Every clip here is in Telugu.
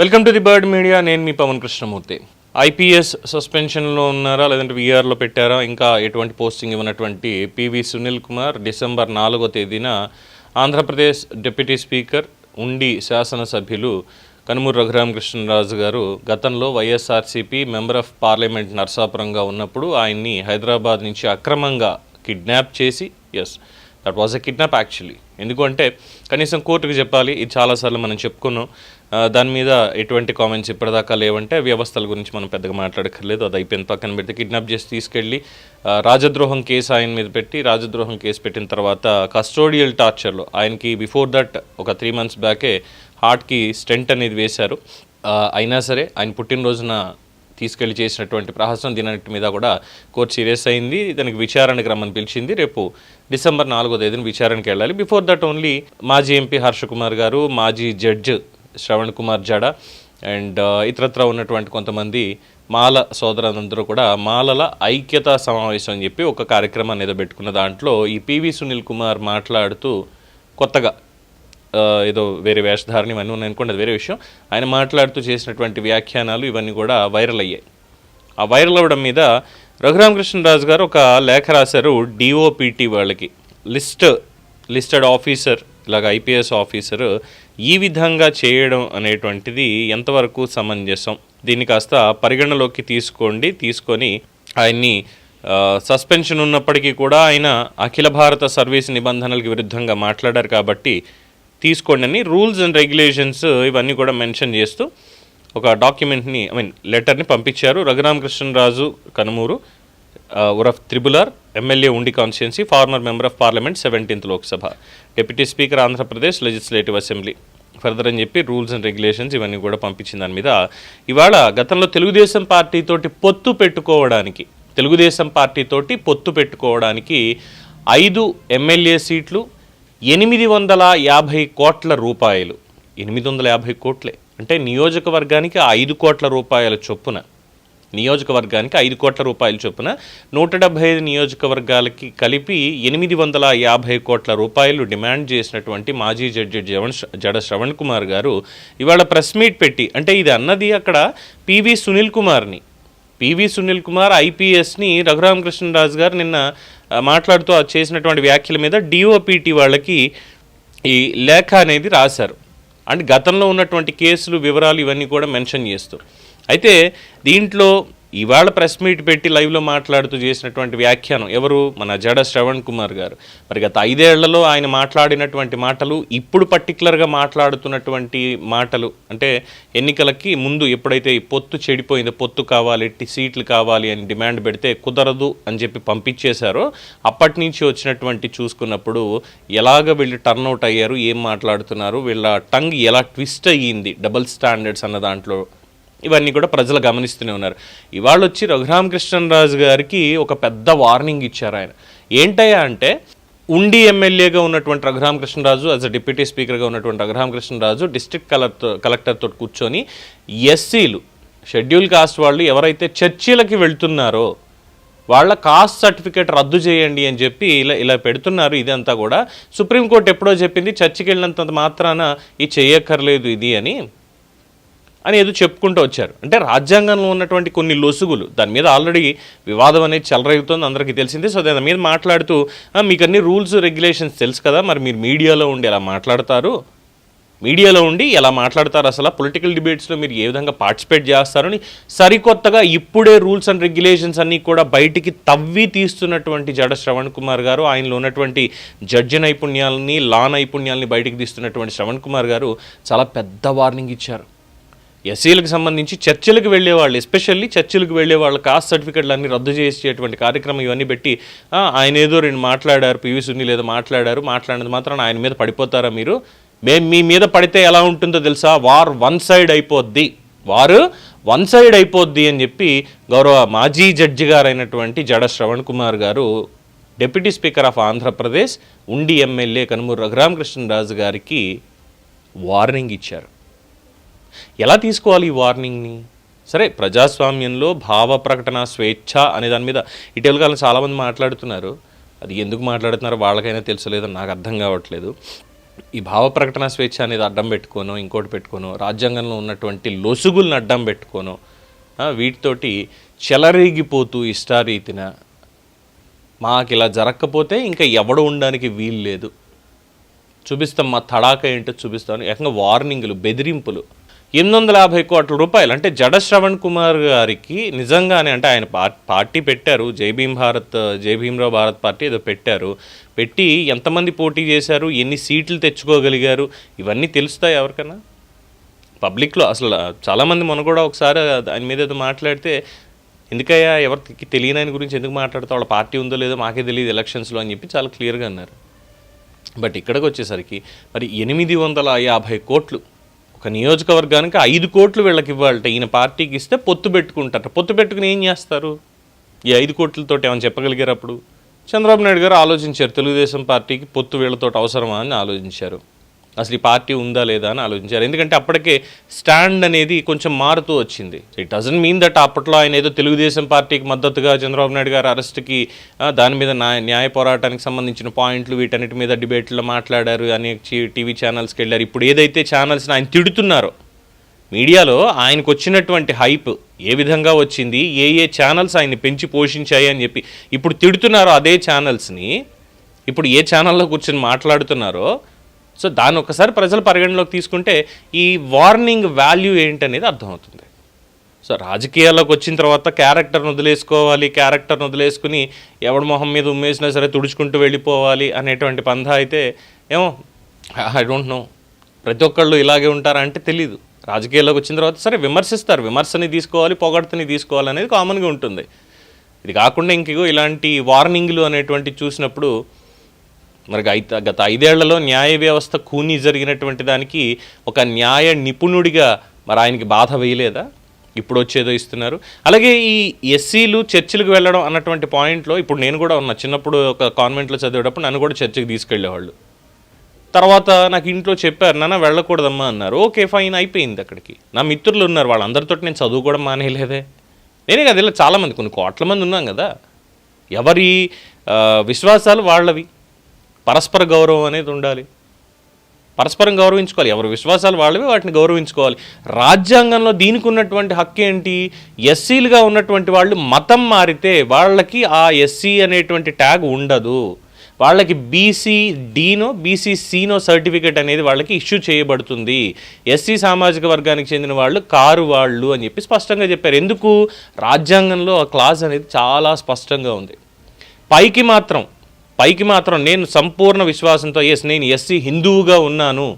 Welcome to the bird media. నేను మీ పవన్ కృష్ణమూర్తి. ఐపీఎస్ సస్పెన్షన్లో ఉన్నారా లేదంటే వీఆర్లో పెట్టారా? ఇంకా ఎటువంటి posting ఇవ్వనటువంటి P V Sunil Kumar December నాలుగో తేదీన ఆంధ్రప్రదేశ్ డిప్యూటీ స్పీకర్ ఉండి శాసనసభ్యులు కనుమూరు రఘురామకృష్ణరాజు గారు గతంలో వైఎస్ఆర్సీపీ మెంబర్ ఆఫ్ పార్లమెంట్ నర్సాపురంగా ఉన్నప్పుడు ఆయన్ని హైదరాబాద్ నుంచి అక్రమంగా కిడ్నాప్ చేసి yes that was a kidnap actually ఎందుకంటే కనీసం కోర్టుకు చెప్పాలి ఇది చాలాసార్లు మనం చెప్పుకున్నాం. దాని మీద ఎటువంటి కామెంట్స్ ఇప్పటిదాకా లేవంటే వ్యవస్థల గురించి మనం పెద్దగా మాట్లాడక్కర్లేదు. అది అయిపోయిన పక్కన పెడితే కిడ్నాప్ చేసి తీసుకెళ్ళి రాజద్రోహం కేసు ఆయన మీద పెట్టి రాజద్రోహం కేసు పెట్టిన తర్వాత కస్టోడియల్ టార్చర్లో ఆయనకి బిఫోర్ దట్ ఒక త్రీ మంత్స్ బ్యాకే హార్ట్కి స్టెంట్ అనేది వేశారు. అయినా సరే ఆయన పుట్టినరోజున తీసుకెళ్ళి చేసినటువంటి ప్రహసనం దీనన్నిటి మీద కూడా కోర్టు సీరియస్ అయింది. దానికి విచారణకు రమ్మని పిలిచింది. రేపు డిసెంబర్ నాలుగో తేదీన విచారణకి వెళ్ళాలి. బిఫోర్ దట్ ఓన్లీ మాజీ ఎంపీ హర్ష కుమార్ గారు మాజీ జడ్జ్ శ్రవణ్ కుమార్ జడ అండ్ ఇతరత్ర ఉన్నటువంటి కొంతమంది మాల సోదరులందరూ కూడా మాలల ఐక్యతా సమావేశం అని చెప్పి ఒక కార్యక్రమాన్ని ఏదో పెట్టుకున్న దాంట్లో ఈ పివి సునీల్ కుమార్ మాట్లాడుతూ కొత్తగా ఏదో వేరే వేషధారణ ఇవన్నీ ఉన్నాయి అనుకోండి అది వేరే విషయం. ఆయన మాట్లాడుతూ చేసినటువంటి వ్యాఖ్యానాలు ఇవన్నీ కూడా వైరల్ అయ్యాయి. ఆ వైరల్ అవ్వడం మీద రఘురామకృష్ణరాజు గారు ఒక లేఖ రాశారు డిఓపిటి వాళ్ళకి. లిస్ట్ లిస్టెడ్ ఆఫీసర్ ఇలాగ ఐపీఎస్ ఆఫీసర్ ఈ విధంగా చేయడం అనేటువంటిది ఎంతవరకు సమంజసం? దీన్ని కాస్త పరిగణలోకి తీసుకోండి తీసుకొని ఆయన్ని సస్పెన్షన్ ఉన్నప్పటికీ కూడా ఆయన అఖిల భారత సర్వీస్ నిబంధనలకు విరుద్ధంగా మాట్లాడారు కాబట్టి తీసుకోండి అని రూల్స్ అండ్ రెగ్యులేషన్స్ ఇవన్నీ కూడా మెన్షన్ చేస్తూ ఒక డాక్యుమెంట్ని ఐ మీన్ లెటర్ని పంపించారు. Raghuramakrishnaraju Kanumuru ఉరఫ్ triple R MLA Undi constituency former member of parliament seventeenth Lok Sabha deputy speaker Andhra Pradesh legislative assembly. Further అని చెప్పి రూల్స్ అండ్ రెగ్యులేషన్స్ ఇవన్నీ కూడా పంపించిన దాని మీద ఇవాళ గతంలో తెలుగుదేశం పార్టీతోటి పొత్తు పెట్టుకోవడానికి తెలుగుదేశం పార్టీతోటి పొత్తు పెట్టుకోవడానికి ఐదు ఎమ్మెల్యే సీట్లు ఎనిమిది వందల యాభై కోట్ల రూపాయలు. ఎనిమిది వందల యాభై కోట్లే. అంటే నియోజకవర్గానికి ఐదు కోట్ల రూపాయల చొప్పున. నియోజకవర్గానికి ఐదు కోట్ల రూపాయల చొప్పున నూట డెబ్బై ఐదు నియోజకవర్గాలకి కలిపి ఎనిమిది వందల యాభై కోట్ల రూపాయలు డిమాండ్ చేసినటువంటి మాజీ జడ్జి జవన్ జడ శ్రవణ్ కుమార్ గారు ఇవాళ ప్రెస్ మీట్ పెట్టి అంటే ఇది అన్నది అక్కడ పివి సునీల్ కుమార్ని పివి సునీల్ కుమార్ ఐపీఎస్ని రఘురామకృష్ణరాజు గారు నిన్న మాట్లాడుతూ చేసినటువంటి వ్యాఖ్యల మీద డిఓపిటి వాళ్ళకి ఈ లేఖ అనేది రాశారు. అండ్ గతంలో ఉన్నటువంటి కేసులు వివరాలు ఇవన్నీ కూడా మెన్షన్ చేస్తూ. అయితే దీంట్లో ఇవాళ ప్రెస్ మీట్ పెట్టి లైవ్లో మాట్లాడుతూ చేసినటువంటి వ్యాఖ్యానం ఎవరు? మన జడ శ్రవణ్ కుమార్ గారు. మరి గత ఐదేళ్ళలో ఆయన మాట్లాడినటువంటి మాటలు ఇప్పుడు పర్టికులర్గా మాట్లాడుతున్నటువంటి మాటలు అంటే ఎన్నికలకి ముందు ఎప్పుడైతే ఈ పొత్తు చెడిపోయిందో పొత్తు కావాలి ఎట్టి సీట్లు కావాలి అని డిమాండ్ పెడితే కుదరదు అని చెప్పి పంపించేశారో అప్పటి నుంచి వచ్చినటువంటి చూసుకున్నప్పుడు ఎలాగ వీళ్ళు టర్న్అవుట్ అయ్యారు ఏం మాట్లాడుతున్నారు వీళ్ళ టంగ్ ఎలా ట్విస్ట్ అయ్యింది డబుల్ స్టాండర్డ్స్ అన్న దాంట్లో ఇవన్నీ కూడా ప్రజలు గమనిస్తూనే ఉన్నారు. ఇవాళ వచ్చి రఘురామకృష్ణరాజు గారికి ఒక పెద్ద వార్నింగ్ ఇచ్చారు ఆయన. ఏంటయ్యా అంటే ఉండి ఎమ్మెల్యేగా ఉన్నటువంటి రఘురామకృష్ణరాజు యాజ్ అ డిప్యూటీ స్పీకర్గా ఉన్నటువంటి రఘురామకృష్ణరాజు డిస్ట్రిక్ట్ కలెక్టర్ కలెక్టర్తో కూర్చొని ఎస్సీలు షెడ్యూల్ కాస్ట్ వాళ్ళు ఎవరైతే చర్చిలకి వెళ్తున్నారో వాళ్ళ కాస్ట్ సర్టిఫికేట్ రద్దు చేయండి అని చెప్పి ఇలా ఇలా పెడుతున్నారు ఇదంతా కూడా. సుప్రీంకోర్టు ఎప్పుడో చెప్పింది చర్చికి వెళ్ళినంత మాత్రాన ఇది చేయక్కర్లేదు ఇది అని. అని ఏదో చెప్పుకుంటూ వచ్చారు. అంటే రాజ్యాంగంలో ఉన్నటువంటి కొన్ని లొసుగులు దాని మీద ఆల్రెడీ వివాదం అనేది చెలరేగుతుంది అందరికీ తెలిసిందే. సో దాని మీద మాట్లాడుతూ మీకు అన్ని రూల్స్ రెగ్యులేషన్స్ తెలుసు కదా మరి మీరు మీడియాలో ఉండి ఎలా మాట్లాడతారు? మీడియాలో ఉండి ఎలా మాట్లాడతారు అసలు? పొలిటికల్ డిబేట్స్లో మీరు ఏ విధంగా పార్టిసిపేట్ చేస్తారని సరికొత్తగా ఇప్పుడే రూల్స్ అండ్ రెగ్యులేషన్స్ అన్నీ కూడా బయటికి తవ్వి తీస్తున్నటువంటి జడ శ్రవణ్ కుమార్ గారు ఆయనలో ఉన్నటువంటి జడ్జి నైపుణ్యాలని లా నైపుణ్యాలని బయటికి తీస్తున్నటువంటి శ్రవణ్ కుమార్ గారు చాలా పెద్ద వార్నింగ్ ఇచ్చారు. ఎస్సీలకు సంబంధించి చర్చలకు వెళ్ళే వాళ్ళు ఎస్పెషల్లీ చర్చలకు వెళ్ళేవాళ్ళు కాస్ట్ సర్టిఫికెట్లు అన్ని రద్దు చేసేటువంటి కార్యక్రమం ఇవన్నీ పెట్టి ఆయన ఏదో రెండు మాట్లాడారు పివి సునీల్ ఏదో మాట్లాడారు మాట్లాడినది మాత్రం ఆయన మీద పడిపోతారా మీరు? మేము మీ మీద పడితే ఎలా ఉంటుందో తెలుసా? వార్ వన్ సైడ్ అయిపోద్ది. వారు వన్ సైడ్ అయిపోద్ది అని చెప్పి గౌరవ మాజీ జడ్జి గారైనటువంటి జడ శ్రవణ్ కుమార్ గారు డిప్యూటీ స్పీకర్ ఆఫ్ ఆంధ్రప్రదేశ్ ఉండి ఎమ్మెల్యే కనుమూరు రఘురామకృష్ణరాజు గారికి వార్నింగ్ ఇచ్చారు. ఎలా తీసుకోవాలి ఈ వార్నింగ్ని? సరే ప్రజాస్వామ్యంలో భావ ప్రకటన స్వేచ్ఛ అనే దాని మీద ఇటీవల కాలం చాలామంది మాట్లాడుతున్నారు. అది ఎందుకు మాట్లాడుతున్నారో వాళ్ళకైనా తెలుసలేదో నాకు అర్థం కావట్లేదు. ఈ భావ ప్రకటన స్వేచ్ఛ అనేది అడ్డం పెట్టుకోను ఇంకోటి పెట్టుకోను రాజ్యాంగంలో ఉన్నటువంటి లొసుగులను అడ్డం పెట్టుకోను వీటితోటి చెలరేగిపోతూ ఇష్టారీతిన మాకు ఇలా జరగకపోతే ఇంకా ఎవడు ఉండడానికి వీలు లేదు చూపిస్తాం మా తడాక ఏంటో చూపిస్తాను ఏకంగా వార్నింగ్లు బెదిరింపులు. ఎనిమిది వందల యాభై కోట్ల రూపాయలు. అంటే జడ శ్రవణ్ కుమార్ గారికి నిజంగానే అంటే ఆయన పార్టీ పెట్టారు. జై భీమ్ భారత్ జై భీమ్రావు భారత్ పార్టీ ఏదో పెట్టారు. పెట్టి ఎంతమంది పోటీ చేశారు? ఎన్ని సీట్లు తెచ్చుకోగలిగారు? ఇవన్నీ తెలుస్తాయి ఎవరికైనా పబ్లిక్లో అసలు చాలామంది మొన్న కూడా ఒకసారి దాని మీద ఏదో మాట్లాడితే ఎందుకయ్యా ఎవరికి తెలియని ఆయన గురించి ఎందుకు మాట్లాడతా వాళ్ళ పార్టీ ఉందో లేదో మాకే తెలియదు ఎలక్షన్స్లో అని చెప్పి చాలా క్లియర్గా అన్నారు. బట్ ఇక్కడికి వచ్చేసరికి మరి ఎనిమిది వందల యాభై కోట్లు ఒక నియోజకవర్గానికి ఐదు కోట్లు వీళ్ళకి ఇవ్వాలట. ఈయన పార్టీకి ఇస్తే పొత్తు పెట్టుకుంటారట. పొత్తు పెట్టుకుని ఏం చేస్తారు? ఈ ఐదు కోట్లతోటి ఏమైనా చెప్పగలిగారు అప్పుడు? చంద్రబాబు నాయుడు గారు ఆలోచించారు. తెలుగుదేశం పార్టీకి పొత్తు వీళ్ళతో అవసరమా అని ఆలోచించారు. అసలు ఈ పార్టీ ఉందా లేదా అని ఆలోచించారు. ఎందుకంటే అప్పటికే స్టాండ్ అనేది కొంచెం మారుతూ వచ్చింది. ఇట్ డజన్ మీన్ దట్ అప్పట్లో ఆయన ఏదో తెలుగుదేశం పార్టీకి మద్దతుగా చంద్రబాబు నాయుడు గారు అరెస్ట్కి దాని మీద న్యాయ న్యాయ పోరాటానికి సంబంధించిన పాయింట్లు వీటన్నిటి మీద డిబేట్లో మాట్లాడారు అనేక చి- టీవీ ఛానల్స్కి వెళ్ళారు. ఇప్పుడు ఏదైతే ఛానల్స్ని ఆయన తిడుతున్నారో మీడియాలో ఆయనకు వచ్చినటువంటి హైప్ ఏ విధంగా వచ్చింది ఏ ఏ ఛానల్స్ ఆయన్ని పెంచి పోషించాయి అని చెప్పి ఇప్పుడు తిడుతున్నారో అదే ఛానల్స్ని ఇప్పుడు ఏ ఛానల్లో కూర్చొని మాట్లాడుతున్నారో సో దాన్ని ఒకసారి ప్రజలు పరిగణలోకి తీసుకుంటే ఈ వార్నింగ్ వాల్యూ ఏంటనేది అర్థమవుతుంది. సో రాజకీయాల్లోకి వచ్చిన తర్వాత క్యారెక్టర్ను వదిలేసుకోవాలి క్యారెక్టర్ను వదిలేసుకుని ఎవడి మొహం మీద ఉమ్మేసినా సరే తుడుచుకుంటూ వెళ్ళిపోవాలి అనేటువంటి పంధ అయితే ఏమో ఐ డోంట్ నో ప్రతి ఒక్కళ్ళు ఇలాగే ఉంటారా? అంటే తెలియదు రాజకీయాల్లోకి వచ్చిన తర్వాత సరే విమర్శిస్తారు. విమర్శని తీసుకోవాలి పొగడ్తని తీసుకోవాలి అనేది కామన్గా ఉంటుంది. ఇది కాకుండా ఇంకో ఇలాంటి వార్నింగ్లు అనేటువంటి చూసినప్పుడు మరి గత గత ఐదేళ్ళలో న్యాయ వ్యవస్థ కూని జరిగినటువంటి దానికి ఒక న్యాయ నిపుణుడిగా మరి ఆయనకి బాధ వేయలేదా? ఇప్పుడు వచ్చేదో ఇస్తున్నారు. అలాగే ఈ ఎస్సీలు చర్చిలకు వెళ్ళడం అన్నటువంటి పాయింట్లో ఇప్పుడు నేను కూడా ఉన్నా. చిన్నప్పుడు ఒక కాన్వెంట్లో చదివేటప్పుడు నన్ను కూడా చర్చికి తీసుకెళ్ళేవాళ్ళు. తర్వాత నాకు ఇంట్లో చెప్పారు నాన్న వెళ్ళకూడదమ్మా అన్నారు. ఓకే ఫైన్ అయిపోయింది అక్కడికి. నా మిత్రులు ఉన్నారు వాళ్ళందరితో నేను చదువుకోవడం మానేయలేదే. నేనే కదా ఇలా చాలామంది కొన్ని కోట్ల మంది ఉన్నాం కదా. ఎవరి విశ్వాసాలు వాళ్ళవి. పరస్పర గౌరవం అనేది ఉండాలి. పరస్పరం గౌరవించుకోవాలి. ఎవరి విశ్వాసాలు వాళ్ళవి వాటిని గౌరవించుకోవాలి. రాజ్యాంగంలో దీనికి ఉన్నటువంటి హక్కు ఏంటి? ఎస్సీలుగా ఉన్నటువంటి వాళ్ళు మతం మారితే వాళ్ళకి ఆ ఎస్సీ అనేటువంటి ట్యాగ్ ఉండదు. వాళ్ళకి బీసీ డీనో బీసీ సీనో సర్టిఫికేట్ అనేది వాళ్ళకి ఇష్యూ చేయబడుతుంది. ఎస్సీ సామాజిక వర్గానికి చెందిన వాళ్ళు కారు వాళ్ళు అని చెప్పి స్పష్టంగా చెప్పారు. ఎందుకు? రాజ్యాంగంలో ఆ క్లాజ్ అనేది చాలా స్పష్టంగా ఉంది. పైకి మాత్రం పైకి మాత్రం నేను సంపూర్ణ విశ్వాసంతో ఎస్ నేను ఎస్సీ హిందువుగా ఉన్నాను.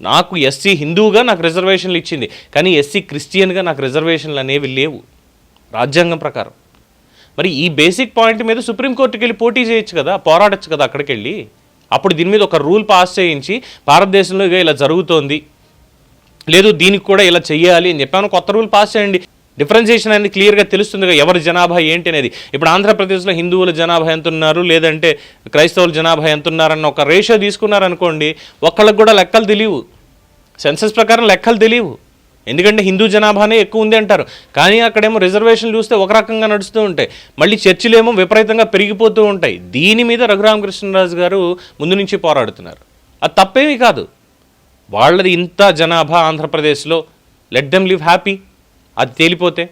నాకు ఎస్సీ హిందువుగా నాకు రిజర్వేషన్లు ఇచ్చింది. కానీ ఎస్సీ క్రిస్టియన్గా నాకు రిజర్వేషన్లు అనేవి లేవు. రాజ్యాంగం ప్రకారం. మరి ఈ బేసిక్ పాయింట్ మీద సుప్రీంకోర్టుకి వెళ్ళి పోటీ చేయొచ్చు కదా పోరాడొచ్చు కదా అక్కడికి వెళ్ళి అప్పుడు దీని మీద ఒక రూల్ పాస్ చేయించి భారతదేశంలో ఇక ఇలా జరుగుతోంది. లేదు దీనికి కూడా ఇలా చేయాలి అని చెప్పాను కొత్త రూల్ పాస్ చేయండి. డిఫరెన్షియేషన్ అనేది క్లియర్గా తెలుస్తుంది కదా ఎవరి జనాభా ఏంటి అనేది. ఇప్పుడు ఆంధ్రప్రదేశ్లో హిందువుల జనాభా ఎంత ఉన్నారు లేదంటే క్రైస్తవుల జనాభా ఎంత ఉన్నారన్న ఒక రేషియో తీసుకున్నారనుకోండి ఒక్కళ్ళకి కూడా లెక్కలు తెలియవు. సెన్సస్ ప్రకారం లెక్కలు తెలియవు. ఎందుకంటే హిందూ జనాభానే ఎక్కువ ఉంది అంటారు. కానీ అక్కడేమో రిజర్వేషన్ చూస్తే ఒక రకంగా నడుస్తూ ఉంటాయి. మళ్ళీ చర్చిలేమో విపరీతంగా పెరిగిపోతూ ఉంటాయి. దీని మీద రఘురామకృష్ణరాజు గారు ముందు నుంచి పోరాడుతున్నారు. అది తప్పేమీ కాదు. వాళ్ళది ఇంత జనాభా ఆంధ్రప్రదేశ్లో. లెట్ దెమ్ లివ్ హ్యాపీ అది తేలిపోతే?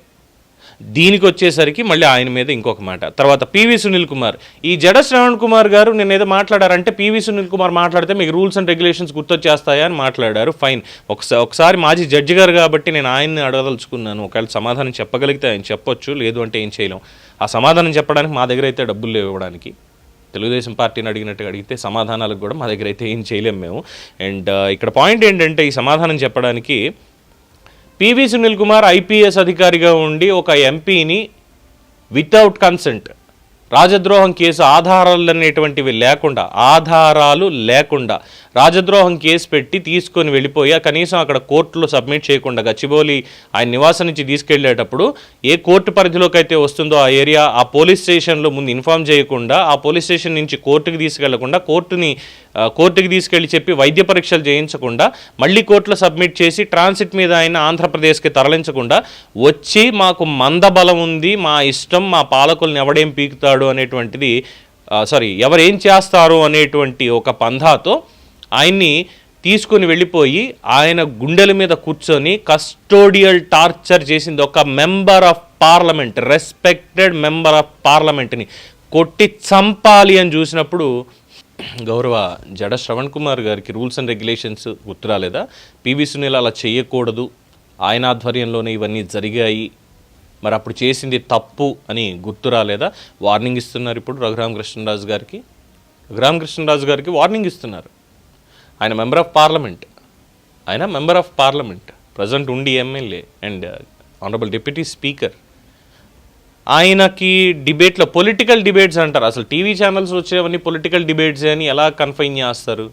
దీనికి వచ్చేసరికి మళ్ళీ ఆయన మీద ఇంకొక మాట. తర్వాత పివి సునీల్ కుమార్. ఈ జడ శ్రవణ్ కుమార్ గారు నేను ఏదో మాట్లాడారంటే పివి సునీల్ కుమార్ మాట్లాడితే మీకు రూల్స్ అండ్ రెగ్యులేషన్స్ గుర్తొచ్చేస్తాయా అని మాట్లాడారు. ఫైన్. ఒకసారి ఒకసారి మాజీ జడ్జి గారు కాబట్టి నేను ఆయన్ని అడగదలుచుకున్నాను. ఒకవేళ సమాధానం చెప్పగలిగితే ఆయన చెప్పొచ్చు లేదు అంటే ఏం చేయలేం. ఆ సమాధానం చెప్పడానికి మా దగ్గర అయితే డబ్బులు లేవు ఇవ్వడానికి. తెలుగుదేశం పార్టీని అడిగినట్టుగా అడిగితే సమాధానాలకు కూడా మా దగ్గర అయితే ఏం చేయలేం మేము. అండ్ ఇక్కడ పాయింట్ ఏంటంటే ఈ సమాధానం చెప్పడానికి పివి సునీల్ కుమార్ ఐపీఎస్ అధికారిగా ఉండి ఒక ఎంపీని వితౌట్ కన్సెంట్ రాజద్రోహం కేసు ఆధారాలు అనేటువంటివి లేకుండా ఆధారాలు లేకుండా రాజద్రోహం కేసు పెట్టి తీసుకొని వెళ్ళిపోయా కనీసం అక్కడ కోర్టులో సబ్మిట్ చేయకుండా గచ్చిబౌలి ఆయన నివాసం నుంచి తీసుకెళ్ళేటప్పుడు ఏ కోర్టు పరిధిలోకి అయితే వస్తుందో ఆ ఏరియా ఆ పోలీస్ స్టేషన్లో ముందు ఇన్ఫామ్ చేయకుండా ఆ పోలీస్ స్టేషన్ నుంచి కోర్టుకి తీసుకెళ్ళకుండా కోర్టుని కోర్టుకి తీసుకెళ్ళి చెప్పి వైద్య పరీక్షలు చేయించకుండా మళ్ళీ కోర్టులో సబ్మిట్ చేసి ట్రాన్సిట్ మీద ఆయన ఆంధ్రప్రదేశ్కి తరలించకుండా వచ్చి మాకు మందబలం ఉంది మా ఇష్టం మా పాలకుల్ని ఎవడేం పీకుతాడు అనేటువంటిది సారీ ఎవరేం చేస్తారు అనేటువంటి ఒక పంధాతో ఆయన్ని తీసుకొని వెళ్ళిపోయి ఆయన గుండెల మీద కూర్చొని కస్టోడియల్ టార్చర్ చేసింది ఒక member of parliament respected member of పార్లమెంట్ని కొట్టి చంపాలి అని చూసినప్పుడు గౌరవ జడ శ్రవణ్ కుమార్ గారికి రూల్స్ అండ్ రెగ్యులేషన్స్ గుర్తురాలేదా? పివి సునీల్ అలా చేయకూడదు. ఆయన ఆధ్వర్యంలోనే ఇవన్నీ జరిగాయి. మరి అప్పుడు చేసింది తప్పు అని గుర్తు రాలేదా? వార్నింగ్ ఇస్తున్నారు ఇప్పుడు రఘురామ కృష్ణరాజు గారికి. రఘురామ కృష్ణరాజు గారికి వార్నింగ్ ఇస్తున్నారు. ఆయన మెంబర్ ఆఫ్ పార్లమెంట్. ఆయన member of parliament. Present Undi MLA and honourable deputy speaker. ఆయనకి డిబేట్లో పొలిటికల్ డిబేట్స్ అంటారు. అసలు టీవీ ఛానల్స్ వచ్చేవన్నీ పొలిటికల్ డిబేట్స్ అని ఎలా కన్ఫైన్ చేస్తారు?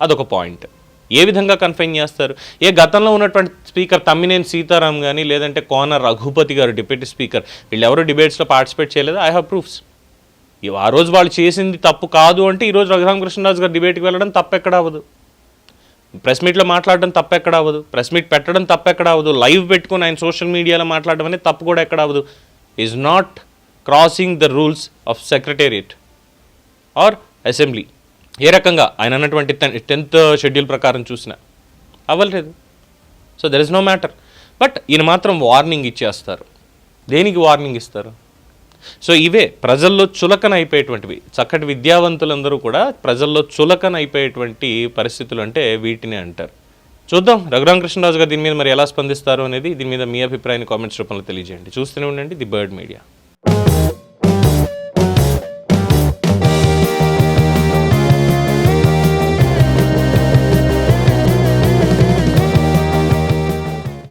అదొక పాయింట్. ఏ విధంగా కన్ఫైన్ చేస్తారు? ఏ గతంలో ఉన్నటువంటి స్పీకర్ తమ్మినేని సీతారాం కానీ లేదంటే కోన రఘుపతి గారు డిప్యూటీ స్పీకర్ వీళ్ళెవరూ డిబేట్స్లో పార్టిసిపేట్ చేయలేదు? ఐ హ్యావ్ ప్రూఫ్స్ ఆ రోజు వాళ్ళు చేసింది తప్పు కాదు అంటే ఈరోజు రఘురామకృష్ణరాజు గారు డిబేట్కి వెళ్ళడం తప్పెక్కడ అవ్వదు. ప్రెస్ మీట్లో మాట్లాడడం తప్పు ఎక్కడ అవ్వదు. ప్రెస్ మీట్ పెట్టడం తప్పు ఎక్కడ అవ్వదు. లైవ్ పెట్టుకుని ఆయన సోషల్ మీడియాలో మాట్లాడడం అనేది తప్పు కూడా ఎక్కడ అవ్వదు. Is not crossing the rules of secretariat or assembly ఏ రకంగా ఆయన అన్నటువంటి టెన్త్ షెడ్యూల్ ప్రకారం చూసిన అవ్వలేదు. So there is no matter but ఈయన మాత్రం వార్నింగ్ ఇచ్చేస్తారు. దేనికి వార్నింగ్ ఇస్తారు? సో ఇవే ప్రజల్లో చులకన అయిపోయేటువంటివి. చక్కటి విద్యావంతులందరూ కూడా ప్రజల్లో చులకన అయిపోయేటువంటి పరిస్థితులు అంటే వీటిని అంటారు. చూద్దాం రఘురామ కృష్ణరాజు గారు దీని మీద మరి ఎలా స్పందిస్తారు అనేది దీని మీద మీ అభిప్రాయాన్ని కామెంట్స్ రూపంలో తెలియజేయండి. చూస్తూనే ఉండండి ది బర్డ్ మీడియా.